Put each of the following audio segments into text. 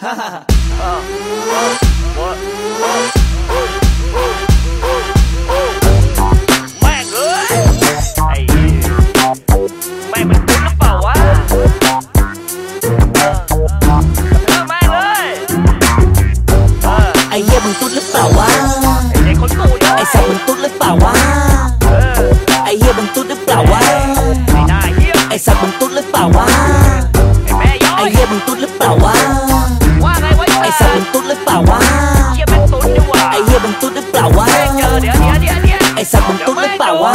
แม่งเอ้ยไอ้เหี้ยแม่งมันตุ้นหรือเปล่าวะเออเออแม่งเลยเออไอ้เหี้ยมึง สัตว์มึงตุ๊ดหรือเปล่าวะเหี้ยแม่งตุ้นดีกว่าไอ้เหี้ยมึงตุ๊ดหรือเปล่าวะแม่งเจอเดี๋ยวเดี๋ยวเดี๋ยวเดี๋ยวไอ้สัตว์มึงตุ๊ดหรือเปล่าวะ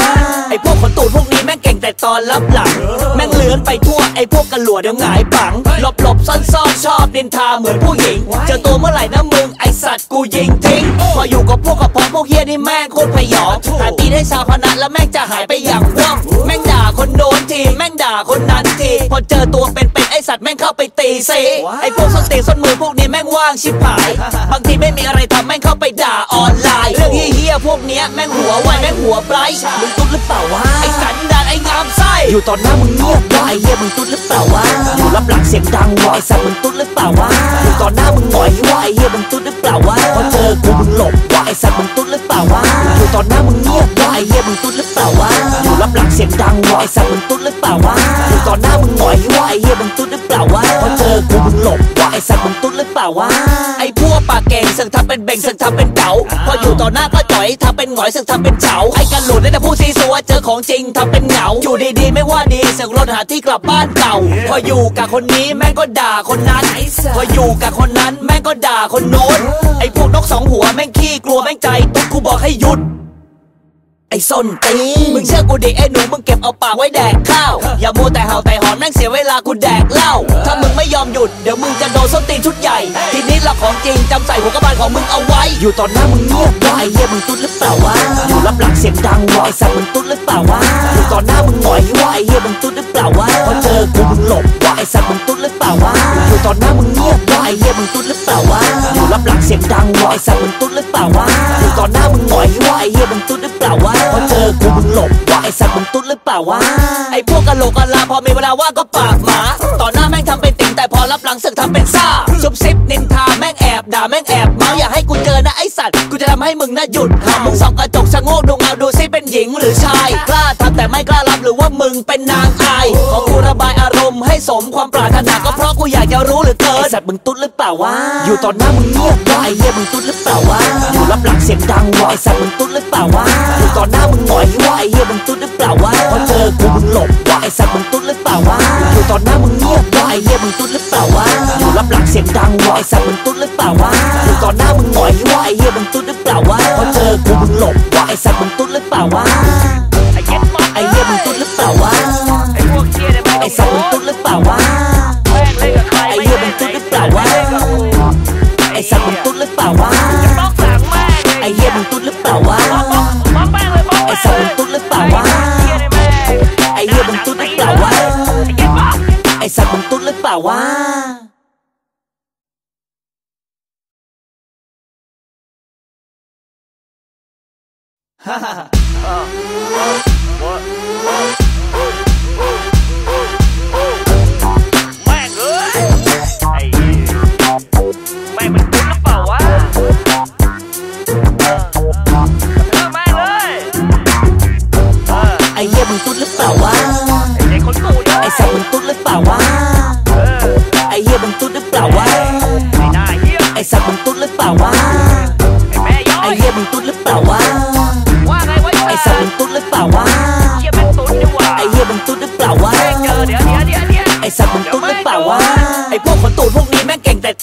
ไอ้พวกคนตูดพวกนี้แม่งเก่งแต่ตอนรับหลัง แม่งเลื้อนไปทั่วไอ้พวกกันหลัวเดี๋ยวหงายปังหลบหลบซ่อนซ่อนชอบดินทาเหมือนผู้หญิงเจอตัวเมื่อไหร่นะมึงไอ้สัตว์กูยิงทิ้งพออยู่กับพวกกับพองพวกเฮียนี่แม่งโคตรพยองหาตีได้ชาวพนันแล้วแม่งจะหายไปอย่างว่องแม่งด่าคนโน้นทีแม่งด่าคนนั้นทีพอเจอตัวเป็นเป็นๆ ไอ้สัตว์แม่งเข้าไปตีซีไอ้พวกส้นตีนส้นมือพวกนี้แม่งว่างชิบหาย บางทีไม่มีอะไรทำแม่งเข้าไปด่าออนไลน์ เรื่องเฮี้ยๆพวกเนี้ยแม่งหัวไวแม่งหัวไบรท์มึงตุ๊ดหรือเปล่าวะไอ้สันดานไอ้งามไส้อยู่ตอนหน้ามึงเงียบวะไอ้เหี้ยมึงตุ๊ดหรือเปล่าวะอยู่รับหลังเสียงดังวะไอ้สัตว์มึงตุ๊ดหรือเปล่าวะอยู่ตอนหน้ามึงหงอยวะไอ้เหี้ยมึงตุ๊ดหรือเปล่าวะพอเจอกูมึงหลบวะไอ้สัตว์มึงตุ๊ดหรือเปล่าวะ เสียงดังวะไอ้สัตว์มึงตุ๊ดหรือเปล่าวะอยู่ตอนหน้ามึงหงอยวะไอ้เหี้ยมึงตุ๊ดหรือเปล่าวะพอเจอกูมึงหลบวะไอ้สัตว์มึงตุ๊ดหรือเปล่าวะไอ้พวกปากเก่งสึกทำเป็นเบ่งสึกทำเป็นเก๋าพออยู่ต่อหน้าก็จ่อยทำเป็นหงอยสึกทำเป็นเฉาไอ้กันหลุดได้แต่พูดซีซัวเจอของจริงทำเป็นเหงาอยู่ดีๆไม่ว่าดีสึกรถหาที่กลับบ้านเก่าพออยู่กับคนนี้แม่งก็ด่าคนนั้นพออยู่กับคนนั้นแม่งก็ด่าคนโน้นไอ้พวกนกสองหัวแม่งขี้กลัวแม่งใจตุ๊กกูบอกให้หยุด ไอ้ส้นตีนมึงเชื่อกูดิไอ้หนูมึงเก็บเอาปากไว้แดกข้าว อย่ามัวแต่เห่าแต่หอนแม่งเสียเวลากูแดกเหล้าถ้ามึงไม่ยอมหยุดเดี๋ยวมึงจะโดนส้นตีนชุดใหญ่ ทีนี้ละของจริงจำใส่หัวกระบาลของมึงเอาไว้ อยู่ตอนหน้ามึงเงียบวะไอ้เหี้ยมึงตุ๊ดหรือเปล่าวะอยู่รับหลังเสียงดังวะไอ้สัตว์มึงตุ๊ดหรือเปล่าวะอยู่ตอนหน้ามึงหงอยวะไอ้เหี้ยมึงตุ๊ดหรือเปล่าวะพอเจอกูมึงหลบวะไอ้สัตว์มึงตุ๊ดหรือเปล่าวะอยู่ตอนหน้ามึงเงียบวะไอ้เหี้ยมึงตุ๊ดหรือเปล่าวะอยู่ รับหลังเสียงดังวะไอ้สัตว์มึงตุ๊ดหรือเปล่าวะอยู่ตอนหน้ามึงหงอยวะไอ้เหี้ยมึงตุ๊ดหรือเปล่าวะพอเจอกูมึงหลบวะไอ้สัตว์มึงตุ๊ดหรือเปล่าวะไอ้พวกกะโหลกกะลาพอมีเวลาว่างก็ปากหมาต่อหน้าแม่งทำเป็นติ่งแต่พอรับหลังสึกทำเป็นซ่าซุบซิบนินทาแม่งแอบด่าแม่งแอบเมาอย่าให้กูเจอนะไอ้สัตว์กูจะทำให้มึงน่าหยุดหามึงส่องกระจกชะโงกดูเงาดูซิเป็นหญิงหรือชายกล แต่ไม่กล้ารับหรือว่ามึงเป็นนางอายขอกูระบายอารมณ์ให้สมความปรารถนาก็เพราะกูอยากจะรู้เหลือเกินไอ้สัตว์มึงตุ๊ดหรือเปล่าวะอยู่ตอนหน้ามึงเงียบวะไอ้เหี้ยมึงตุ๊ดหรือเปล่าวะอยู่รับหลังเสียงดังวะไอ้สัตว์มึงตุ๊ดหรือเปล่าวะอยู่ตอนหน้ามึงหงอยวะไอ้เหี้ยมึงตุ๊ดหรือเปล่าวะพอเจอกูมึงหลบวะไอ้สัตว์มึงตุ๊ดหรือเปล่าวะอยู่ตอนหน้ามึงเงียบวะไอ้เหี้ยมึงตุ๊ดหรือเปล่าวะอยู่รับหลังเสียงดังวะไอ้สัตว์มึงตุ๊ดหรือเปล่าวะอยู่ตอนหน้ามึงหงอยวะไอ้เหี้ยมึงตุ๊ดหรือเปล่าวะพอเจอกูมึงหลบวะไอ้สัตว์มึงตุ๊ดหรือเปล่าวะ หี้ยเนี่ยแม่งไอ้สัตว์มึงตุ๊ดหรือเปล่าวะแม่งเล่นกับใครไอ้เหี้ยมึงตุ๊ดหรือเปล่าวะไอ้สัตว์มึงตุ๊ดหรือเปล่าวะบล็อกหลังแม่งไอ้เหี้ยมึงตุ๊ดหรือเปล่าวะบล็อกบล็อกบล็อกแม่งเลยบล็อกไอ้สัตว์มึงตุ๊ดหรือเปล่าวะไอ้เหี้ยเนี่ยแม่งไอ้เหี้ยมึงตุ๊ดหรือเปล่าวะไอ้เหี้ยบ้าไอ้สัตว์มึงตุ๊ดหรือเปล่าวะแ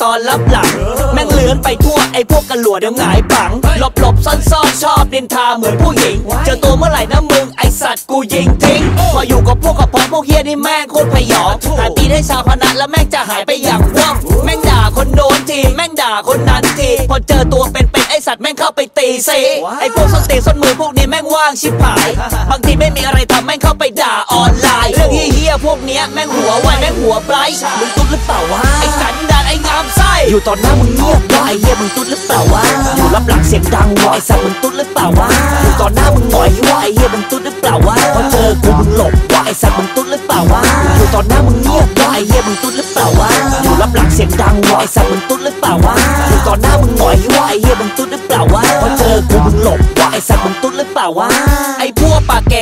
ม่งเก่งแต่ตอนรับหลัง แม่งเลื้อนไปทั่วไอ้พวกกันหลัวเดี๋ยวหงายปัง หลบหลบซ่อนซ่อนชอบดินทาเหมือนผู้หญิง เจอตัวเมื่อไหร่นะมึงไอ้สัตว์กูยิงทิ้ง พออยู่กับพวกกับพองพวกเฮียนี่แม่งโคตรพยองหาตีได้ชาวพนันแล้วแม่งจะหายไปอย่างว่องแม่งด่าคนโน้นทีแม่งด่าคนนั้นที พอเจอตัวเป็นเป็นๆไอ้สัตว์แม่งเข้าไปตีซีไอ้พวกส้นตีนส้นมือพวกนี้แม่งว่างชิบหาย บางทีไม่มีอะไรทำแม่งเข้าไปด่าออนไลน์ เรื่องเฮี้ยๆพวกเนี้ยแม่งหัวไวแม่งหัวไบรท์มึงตุ๊ดหรือเปล่าวะไอ้สันดานไอ้ งามไส้อยู่ตอนหน้ามึงเงียบว่าไอ้เหี้ยมึงตุ๊ดหรือเปล่าวะอยู่รับหลังเสียงดังว่าไอ้สัตว์มึงตุ๊ดหรือเปล่าวะอยู่ตอนหน้ามึงหงอยว่าไอ้เหี้ยมึงตุ๊ดหรือเปล่าวะพอเจอกูมึงหลบว่าไอ้สัตว์มึงตุ๊ดหรือเปล่าวะอยู่ตอนหน้ามึงเงียบว่าไอ้เหี้ยมึงตุ๊ดหรือเปล่าวะอยู่รับหลังเสียงดังว่าไอ้สัตว์มึงตุ๊ดหรือเปล่าวะอยู่ตอนหน้ามึงหงอยว่าไอ้เหี้ยมึงตุ๊ดหรือเปล่าวะพอเจอกูมึงหลบว่าไอ้สัตว์มึงตุ๊ดหรือเปล่าวะไอ้พวกปากเก่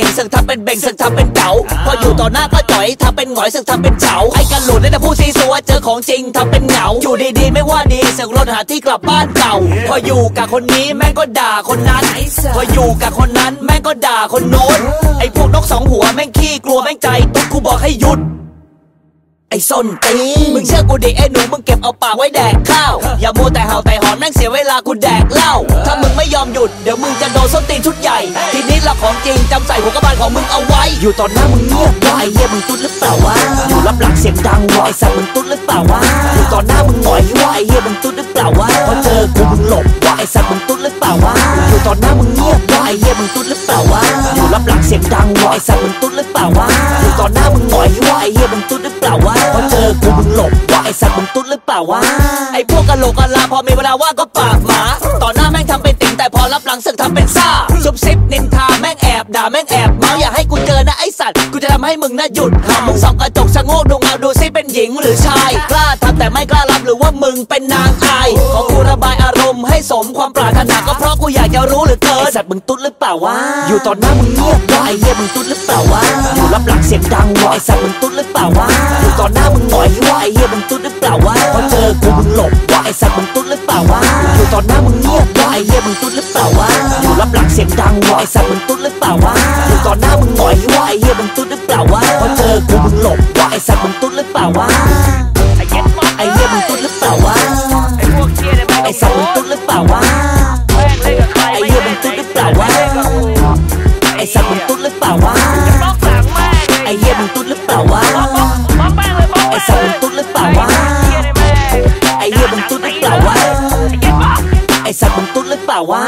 งสึก เป็นเบ่งสึกทำเป็นเก๋าพออยู่ต่อหน้าก็จ่อยทำเป็นหงอยสึกทำเป็นเฉาไอ้กันหลุดได้แต่พูดซีซัวเจอของจริงทำเป็นเหงาอยู่ดีๆไม่ว่าดีสึกรถหาที่กลับบ้านเก่า พออยู่กับคนนี้แม่งก็ด่าคนนั้น พออยู่กับคนนั้นแม่งก็ด่าคนโน้นไอ้พวกนกสองหัวแม่งขี้กลัวแม่งใจต้องกูบอกให้หยุด ไอ้ส้นตีนมึงเชื่อกูดิไอ้หนูมึงเก็บเอาปากไว้แดกข้าว อย่ามัวแต่เห่าแต่หอนแม่งเสียเวลากูแดกเหล้าถ้ามึงไม่ยอมหยุดเดี๋ยวมึงจะโดนส้นตีนชุดใหญ่ ทีนี้ละของจริงจำใส่หัวกระบาลของมึงเอาไว้ อยู่ตอนหน้ามึงเงียบวาไอ้เหี้ยมึงตุ๊ดหรือเปล่าวะอยู่รับหลังเสียงดังว่าไอ้สัตว์มึงตุ๊ดหรือเปล่าวะอยู่ตอนหน้ามึงหงอยว่าไอ้เหี้ยมึงตุ๊ดหรือเปล่าวะพอเจอกูมึงหลบว่าไอ้สัตว์มึงตุ๊ดหรือเปล่าวะอยู่ตอนหน้ามึงเงียบว่าไอ้เหี้ยมึงตุ๊ดหรือเปล่าวะอยู่รับหลังเสียงดังว่าไอ้สัตว์มึงตุ๊ดหรือเปล่าวะอยู่ตอนหน้ามึงหงอยว่าไอ้เหี้ย กูมึงหลบว่าไอสัตว์มึงตุ๊ดหรือเปล่าวะไอพวกกะโหลกกะลาพอมีเวลาว่างก็ปากหมาต่อหน้าแม่งทำเป็นติ่งแต่พอรับหลังสึกทำเป็นซ่าซุบซิบนินทาแม่งแอบด่าแม่งแอบเมาอย่าให้กูเจอนะไอสัตว์กูจะทำให้มึงน่าหยุดหามึงส่องกระจกชะโงกดูเงาดูซิเป็นหญิงหรือชาย กล้าทำแต่ไม่กล้ารับหรือว่ามึงเป็นนางอายขอกูระบายอาร มณ์ให้สมความปรารถนาก็เพราะกูอยากจะรู้เหลือเกินไอ้สัตว์มึงตุ๊ดหรือเปล่าวะอยู่ตอนหน้ามึงเงียบว่าไอ้เหี้ยมึงตุ๊ดหรือเปล่าวะอยู่รับหลังเสียงดังว่าไอ้สัตว์มึงตุ๊ดหรือเปล่าวะอยู่ตอนหน้ามึงหงอยว่าไอ้เหี้ยมึงตุ๊ดหรือเปล่าวะพอเจอกูมึงหลบว่าไอ้สัตว์มึงตุ๊ดหรือเปล่าวะอยู่ตอนหน้ามึงเงียบว่าไอ้เหี้ยมึงตุ๊ดหรือเปล่าวะอยู่รับหลังเสียงดังว่าไอ้สัตว์มึงตุ๊ดหรือเปล่าวะอยู่ตอนหน้ามึงหงอยว่าไอ้เหี้ยมึงตุ๊ดหรือเปล่าวะพอเจอกูมึงหลบว่าไอ้สัตว์มึงตุ๊ดหรือเปล่าวะ เหี้ยมึงตุ๊ดหรือเปล่าวะป๊อแม่งเลยป๊อกไอ้สัตว์มึงตุ๊ดหรือเปล่าวะไอ้เหี้ยเนี่ยมมึงตุ๊ดหรือเปล่าวะไอ้เย็ดป๊อกไอ้สัตว์มึงตุ๊ดหรือเปล่าวะ